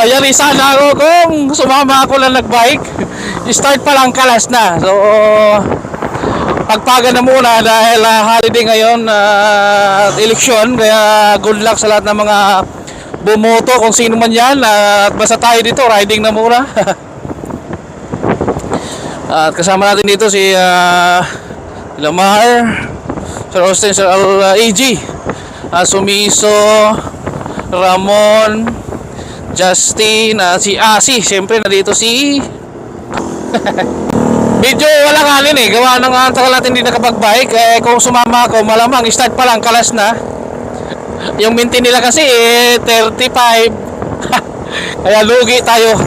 Ayan, sana ako kung sumama ako lang nagbike. Start pa lang kalas na. So, pagpaga na muna dahil ah, holiday ngayon at eleksyon. Kaya good luck sa lahat ng mga bumoto kung sino man yan. At basta tayo dito, riding na muna. At kasama natin dito si ah, Lamar, Sir Austin, Sir Al- AG, ah, Sumiso, Ramon, Justin, ah, si Asi, siyempre nandito si Medyo wala kanin eh, gawa ng uh, tagal natin hindi nakapag-bike. Eh, Kung sumama ako, malamang start pa lang, kalas na. Yung minti nila kasi eh, 35 Kaya lugi tayo.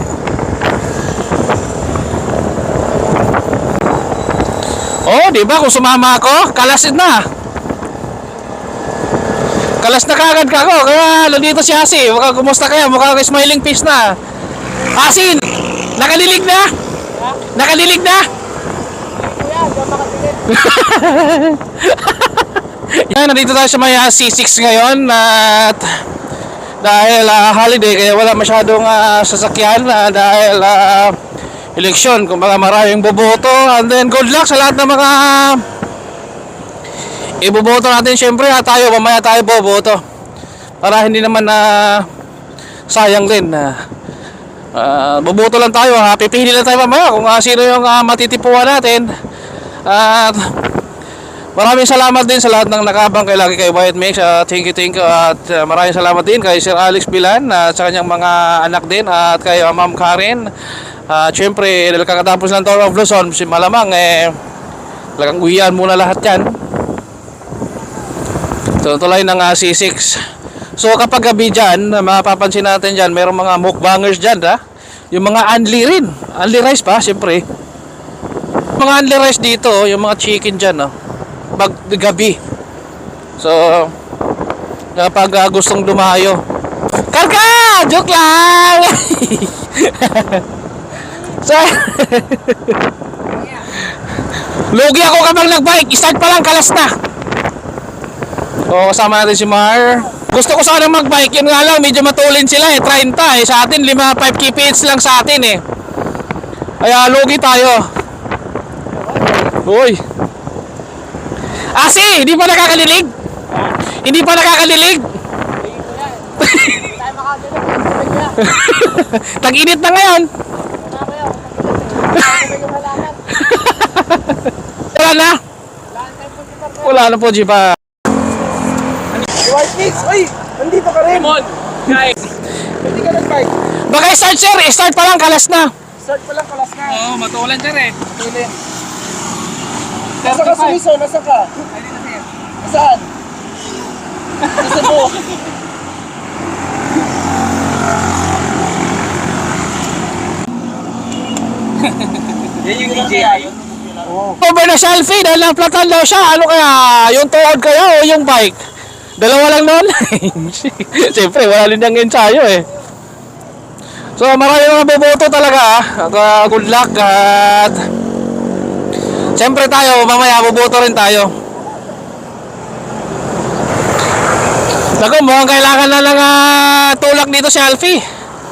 Oh, di ba kung sumama ako, kalas na Kalas na kagad ka ako, kaya nandito si Asi. Mukha kumusta kaya? Mukha smiling face na. Asin! Nakalilig na? Nakalilig na? Yan, nandito tayo sa may ah, C6 ngayon at dahil ah, holiday kaya wala masyadong ah, sasakyan ah, dahil ah, eleksyon kumbaga maraming boboto and then good luck sa lahat ng mga iboboto natin syempre ha, tayo mamaya tayo boboto. Para hindi naman na sayang din na boboto lang tayo ha? Pipili lang tayo mamaya kung ah, sino yung ah, matitipuan natin. At maraming salamat din sa lahat ng nakabang kay lagi kay White Mix. At thank you thank you. At ah, maraming salamat din kay Sir Alex Bilan at sa kanyang mga anak din at kay ah, Ma'am Karen. At syempre kakatapos ng Tour of Luzon si malamang eh talagang uwian muna lahat yan Tutuloy ng ah, C6. So kapag gabi dyan, mapapansin natin dyan, mayroong mga mukbangers dyan, ha? Yung mga anli rin. Anli rice pa, siyempre. Mga anli rice dito, yung mga chicken dyan, no? Pag gabi. So, kapag ah, gustong dumayo. Karka! Joke lang! so, Lugi ako kapag nagbike, start pa lang, kalas na. So, kasama natin si Mar. Gusto ko sana magbike, yun nga lang, medyo matulin sila eh, 30 eh. Sa atin, 5, 5 kph lang sa atin eh. Kaya lugi tayo. Uy. Asi, hindi pa nakakalilig? Hindi pa nakakalilig? Tag-init na ngayon. Wala na. Wala na po, Jipa. White Mix! Uy! On, guys. Hindi ka nag-bike. Baka start sir, start pa lang, kalas na. Start pa lang, kalas na. Oo, matulan sir eh. Tuloy. Nasa ka sumiso? Nasa ka? Saan? Nasa mo? Yan yung DJI. Over na selfie dahil naplatan daw siya. Ano kaya? Yung tuhod kaya o yung bike? Dalawa lang noon. Siyempre, wala rin niyang ensayo eh. So, marami mga boboto talaga. At ah, good luck at Siyempre tayo, mamaya boboto rin tayo. Naku, mukhang kailangan na lang ah, tulak dito si Alfie.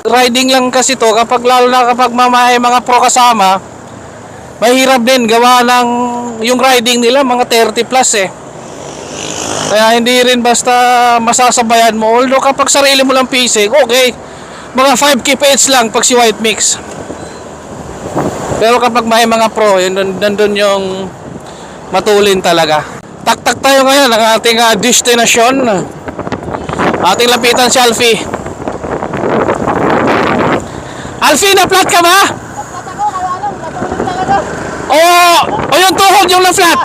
Riding lang kasi to kapag lalo na kapag mamaya mga pro kasama, mahirap din gawa ng yung riding nila mga 30 plus eh. Kaya hindi rin basta masasabayan mo. Although kapag sarili mo lang pisik, okay. Mga 5 kph lang pag si white mix. Pero kapag may mga pro, yun nandun, yung matulin talaga. Taktak tayo ngayon ang ating ah, destination. Ating lapitan si Alfie. Alfie, na-flat ka ba? Oo, o yung tuhod yung na-flat.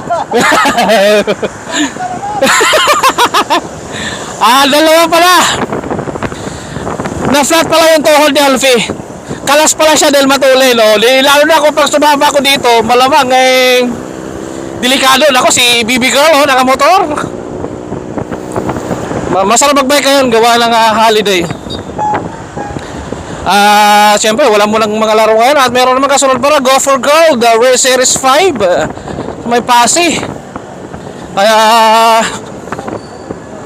ah, dalawa pala. Na-flat pala yung tuhod ni Alfie. Kalas pala siya dahil matulay, no? Lalo na kung pag sumama ko dito, malamang eh, delikado. Ako si BB Girl, oh, nakamotor. Ma- Masarap magbike ngayon, gawa ng ah, holiday. Ah, siyempre wala mo ng mga laro ngayon at meron naman kasunod para Go for Gold, the Rare Series 5. uh, may pasi. Kaya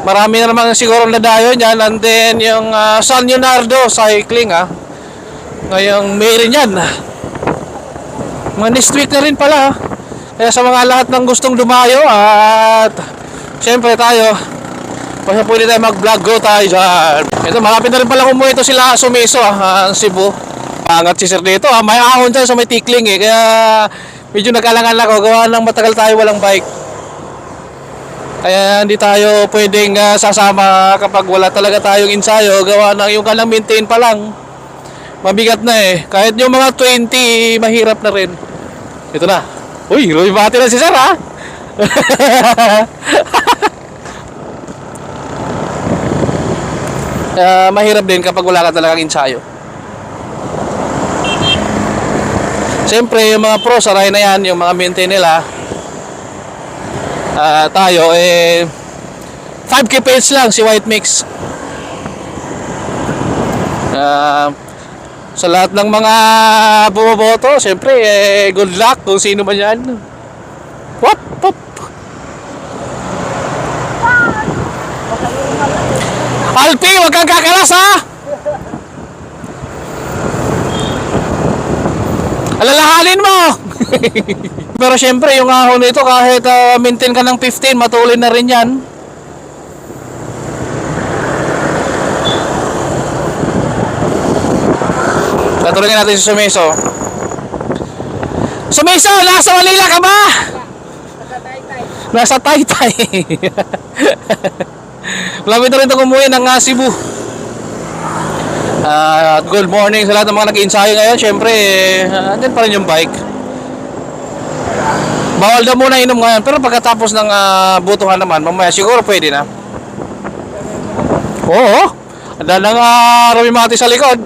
Marami na naman siguro nadayo niyan. And then yung ah, San Leonardo cycling ah. Ngayong May rin yan. Mga next week na rin pala. ah. Kaya sa mga lahat ng gustong dumayo at syempre tayo Basta pwede tayo mag-vlog go tayo dyan. Ito, malapit na rin pala kumuha ito sila sumiso ah, ang Cebu. Angat si sir dito ah, may ahon dyan sa may tikling eh. Kaya medyo nag-alangan ako. Gawa ng matagal tayo walang bike. Kaya hindi tayo pwedeng ah, sasama kapag wala talaga tayong ensayo. Gawa ng yung kalang maintain pa lang. Mabigat na eh. Kahit yung mga 20, mahirap na rin. Ito na. Uy, lumibati na si sir ah. Kaya mahirap din kapag wala ka talagang ensayo. Siyempre, yung mga pro, saray na yan, yung mga maintain nila. Ah, tayo, eh, 5k page lang si White Mix. Ah, sa lahat ng mga bumoboto, siyempre, eh, good luck kung sino man yan. Wop, wop. Alpi, wag kang kakalas ha! Alalahanin mo! Pero syempre, yung ahon nito, kahit ah, maintain ka ng 15, matuloy na rin yan. Tatulungin natin si Sumiso. Sumiso, nasa Manila ka ba? Nasa Taytay. Malapit na rin ito kumuwi ng ah, Cebu. Ah, good morning sa lahat ng mga nag-ensayo ngayon. Siyempre, uh, andyan pa rin yung bike. Bawal daw muna inom ngayon. Pero pagkatapos ng ah, butuhan naman, mamaya siguro pwede na. Oo. Anda na nga Rami Mati sa likod.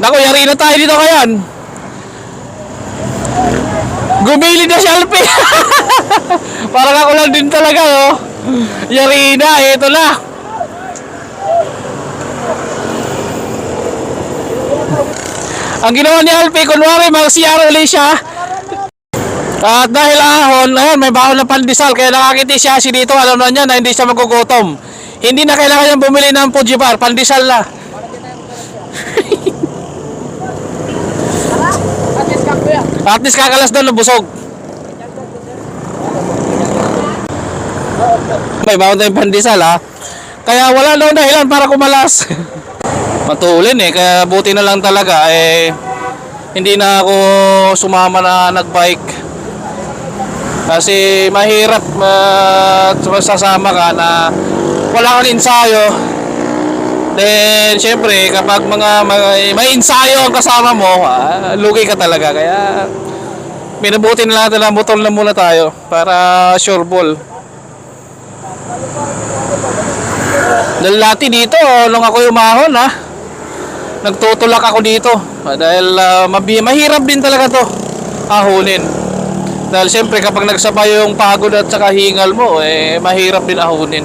Naku, yari na tayo dito ngayon. Gumilid na Alpi. Parang ako lang din talaga, oh. Yari na, ito na. Ang ginawa ni Alpi, kunwari, mag-CR ulit siya. At dahil ahon, ayun, may baon na pandesal, kaya nakakiti siya si dito, alam na niya na hindi siya magugutom. Hindi na kailangan niyang bumili ng Fuji bar, pandesal na. Atis ka kuya. At least kakalas doon na busog. May bawang tayong pandesal ha. Kaya wala daw dahilan para kumalas. Matulin eh, kaya buti na lang talaga eh hindi na ako sumama na nagbike. Kasi mahirap uh, sasama ka na wala kang ensayo. Then, syempre, kapag mga may, may ensayo ang kasama mo, ah, lugi ka talaga. Kaya, minabuti na natin na motor na muna tayo para sure ball. Dahil dati dito, nung ako umahon ha, nagtutulak ako dito. Ah, Dahil ah, mabi- mahirap din talaga to ahunin. Dahil siyempre kapag nagsabay yung pagod at saka hingal mo, eh mahirap din ahunin.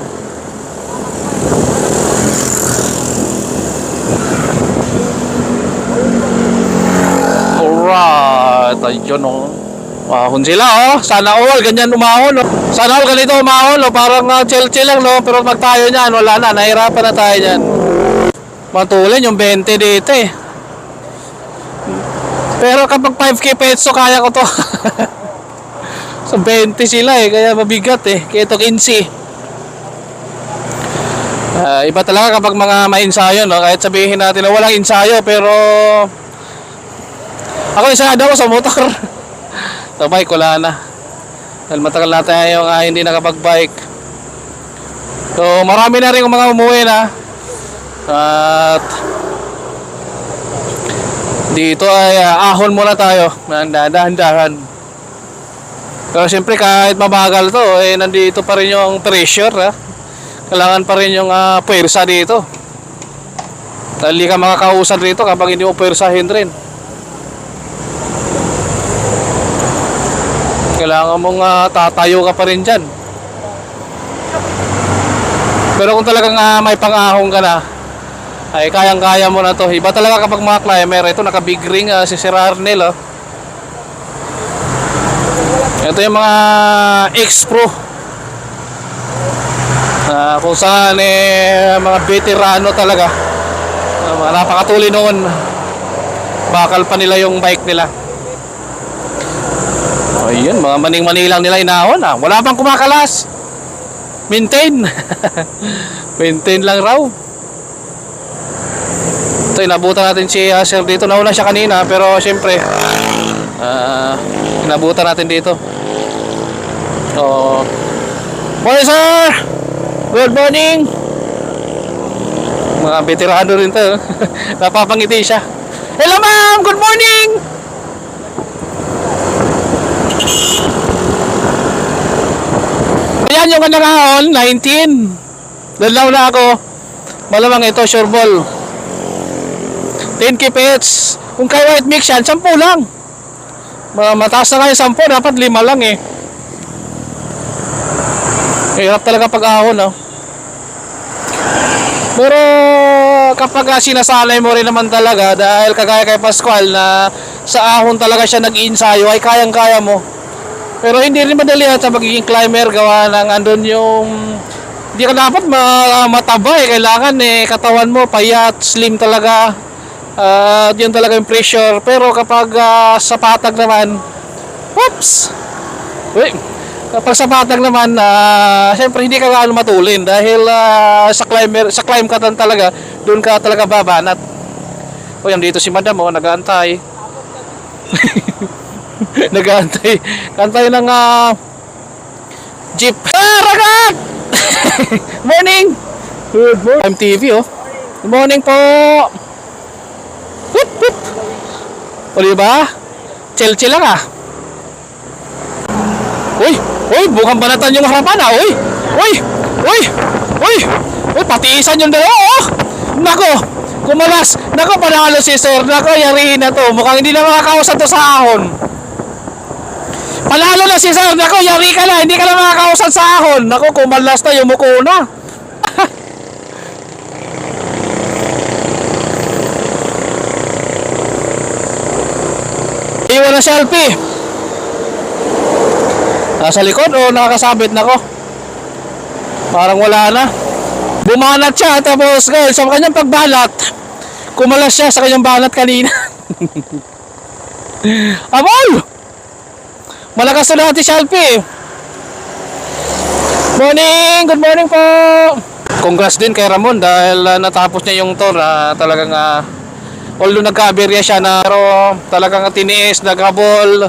Alright, ayun oh. Mahon sila oh. Sana all ganyan umahon oh. Sana all ganito umahon oh. Parang uh, chill-chill lang no. Pero pag tayo niyan, wala na. Nahirapan na tayo niyan. Matulin yung 20 dito eh. Pero kapag 5k peso, kaya ko to. so 20 sila eh. Kaya mabigat eh. Kaya ito 15. Ah, iba talaga kapag mga may ensayo no. Kahit sabihin natin na walang ensayo. Pero ako isa daw sa motor. sa bike wala na. Dahil matagal na tayo nga hindi nakapag-bike. So marami na rin mga umuwi na. At dito ay ah, ahon muna tayo. Dahan-dahan. Pero siyempre kahit mabagal to, eh nandito pa rin yung pressure ha. Kailangan pa rin yung uh, puwersa dito. Dahil di ka makakausad rito kapag hindi mo puwersahin rin. Kailangan mong ah, tatayo ka pa rin dyan. Pero kung talagang ah, may pang-ahong ka na, ay kayang-kaya mo na to. Iba talaga kapag mga climber, ito naka big ring ah, si Sir Arnel. Oh. Ito yung mga X-Pro. Ah, Ah, kung saan eh, mga veterano talaga. Mga napakatuli noon. Bakal pa nila yung bike nila. Ayun, mga maning-mani lang nila inahon ah. Wala pang kumakalas. Maintain. Maintain lang raw. Ito, inabutan natin si uh, Sir dito. Nauna siya kanina, pero siyempre, ah, inabutan natin dito. So, morning sir! Good morning! Mga veterano rin to. Napapangiti siya. Hello ma'am! Good morning! Ayan yung kanakaon, 19. Dalaw na ako. Malamang ito, sure ball. 10 kipits. Kung kay white mix yan, 10 lang. Ma- Mataas na kayo 10, dapat 5 lang eh. Hirap talaga pag ahon, no? Pero kapag sinasalay mo rin naman talaga dahil kagaya kay Pascual na sa ahon talaga siya nag-iinsayo ay kayang-kaya mo. Pero hindi rin madali at sa magiging climber gawa ng andun yung hindi ka dapat ma mataba eh. Kailangan eh katawan mo payat, slim talaga. At yun talaga yung pressure. Pero kapag ah, sa patag naman, whoops! Uy, kapag sa patag naman, ah, syempre hindi ka gaano matulin dahil ah, sa climber, sa climb ka talaga, doon ka talaga babanat. O yan dito si Madam oh, nag-aantay. nag-aantay. Kantay ng ah, jeep. Ah, ragat! morning! Good morning. I'm TV oh. Good morning po. Whoop, whoop. O diba? Chill-chill lang ah. Uy! Uy! Bukang banatan yung harapan ah! Uy! Uy! Uy! Uy! Uy! Patiisan yung dalawa oh! Nako! Kumalas! Nako panalo si sir! Nako yarihin na to! Mukhang hindi na makakausap to sa ahon! Panalo na si sir! Nako yari ka na! Hindi ka na makakausap sa ahon! Nako kumalas na yung muko na! Iwan na selfie! Nasa likod o nakakasabit na ko? Parang wala na. Bumanat siya tapos guys, sa kanyang pagbalat, kumalas siya sa kanyang banat kanina. Amol! Malakas na natin si Alpi. Morning! Good morning po! Congrats din kay Ramon dahil ah, natapos niya yung tour. ah, talagang ah, although nagka-aberya siya na pero talagang tiniis, naghabol,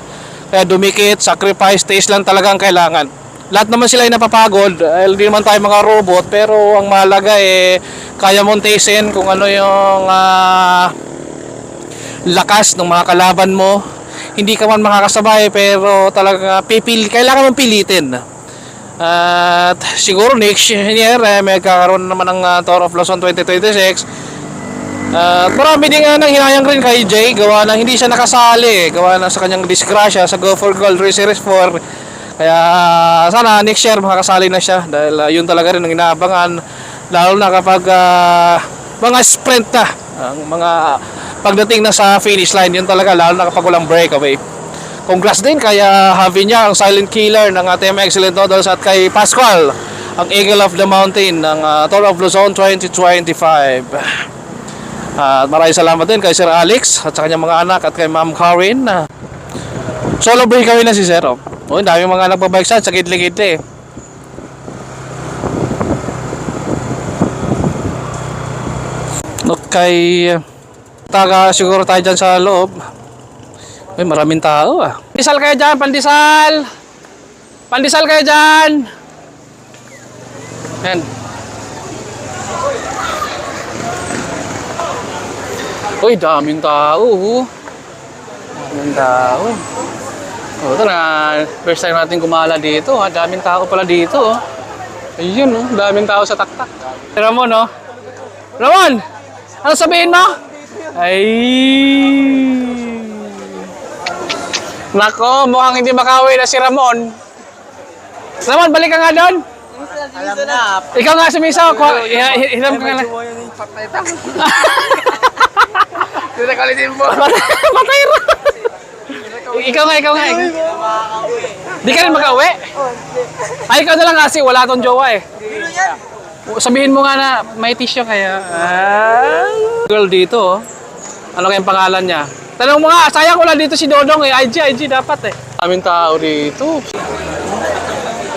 kaya dumikit, sacrifice, taste lang talaga ang kailangan. Lahat naman sila ay napapagod, hindi naman tayo mga robot, pero ang mahalaga eh, kaya mong tastein kung ano yung ah, lakas ng mga kalaban mo. Hindi ka man makakasabay, pero talagang pipil, kailangan mong pilitin. At siguro next year, eh, may kakaroon naman ng ah, Tour of Luzon 2026. At marami din nga nang hinayang rin kay Jay. Gawa na hindi siya nakasali. Gawa na sa kanyang disgrasya sa Go for Gold Race Series 4 kaya sana next year makakasali na siya dahil ah, yun talaga rin ang inaabangan. Lalo na kapag ah, mga sprint na ang mga pagdating na sa finish line. Yun talaga lalo na kapag walang breakaway. Congrats din kaya Javi niya ang silent killer ng ating excellent models at kay Pascual ang Eagle of the Mountain ng ah, Tour of Luzon 2025 at maraming salamat din kay Sir Alex at sa kanyang mga anak at kay Ma'am Karen. Ah, Solo breakaway na si Sir. Oh, oh dami mga nagbabike sa sa gitli-gitli. Okay. Taga siguro tayo dyan sa loob. Ay, maraming tao ah. Pandisal kayo dyan, pandisal! Pandisal kayo dyan! Yan. Uy, daming tao. oh. Daming tao. Oh, ito na. First time natin gumala dito. Ha? Daming tao pala dito. Oh. Ayun, oh. daming tao sa taktak. Si Ramon, oh. Ramon! Ano sabihin mo? Ay! Nako, mukhang hindi makauwi na si Ramon. Ramon, balik ka nga doon. Alam na. Ikaw nga sumisaw. Hiram ka nga patay ta. Patay rin. ikaw nga, ikaw nga. Di ka rin makauwi? Ay, ikaw na lang kasi wala tong jowa eh. Sabihin mo nga na may tissue kaya. Ah, girl dito, oh. Ano kayang pangalan niya? Tanong mo nga, sayang wala dito si Dodong eh. IG, IG dapat eh. Aming tao dito.